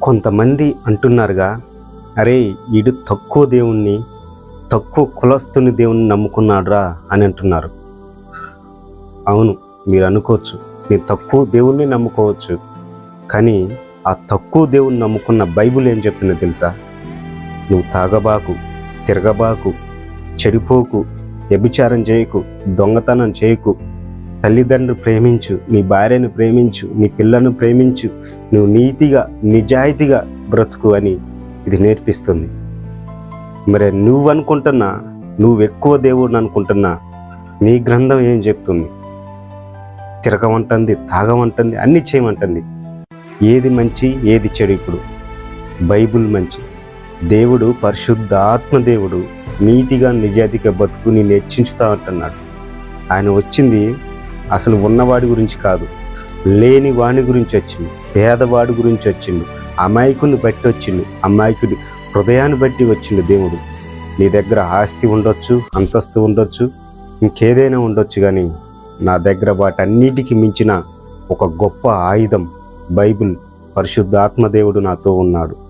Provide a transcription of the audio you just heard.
కొంతమంది అంటున్నారుగా అరే వీడు తక్కువ దేవుణ్ణి తక్కువ కులస్తుని దేవుణ్ణి నమ్ముకున్నాడురా అని అంటున్నారు. అవును మీరు అనుకోవచ్చు మీరు తక్కువ దేవుణ్ణి నమ్ముకోవచ్చు కానీ ఆ తక్కువ దేవుణ్ణి నమ్ముకున్న బైబిల్ ఏం చెప్పిందో తెలుసా? నువ్వు తాగబాకు తిరగబాకు చెడిపోకు వ్యభిచారం చేయకు దొంగతనం చేయకు తల్లిదండ్రులు ప్రేమించు నీ భార్యను ప్రేమించు నీ పిల్లను ప్రేమించు నువ్వు నీతిగా నిజాయితీగా బ్రతుకు అని ఇది నేర్పిస్తుంది. మరి నువ్వు అనుకుంటున్నా నువ్వు ఎక్కువ దేవుడిని అనుకుంటున్నా నీ గ్రంథం ఏం చెప్తుంది? తిరగమంటుంది తాగమంటుంది అన్ని చేయమంటుంది. ఏది మంచి ఏది చెడు ఇప్పుడు? బైబుల్ మంచి. దేవుడు పరిశుద్ధ ఆత్మదేవుడు నీతిగా నిజాతిగా బతుకుని నేను హెచ్చించుతా అంటున్నాడు. ఆయన వచ్చింది అసలు ఉన్నవాడి గురించి కాదు. లేని వాణి గురించి వచ్చింది పేదవాడి గురించి వచ్చిండు. అమాయకుని బట్టి వచ్చిండు. అమాయకుడి హృదయాన్ని బట్టి వచ్చిండు దేవుడు. నీ దగ్గర ఆస్తి ఉండొచ్చు అంతస్తు ఉండొచ్చు ఇంకేదైనా ఉండొచ్చు కానీ నా దగ్గర వాటన్నిటికీ మించిన ఒక గొప్ప ఆయుధం బైబిల్ పరిశుద్ధ ఆత్మదేవుడు నాతో ఉన్నాడు.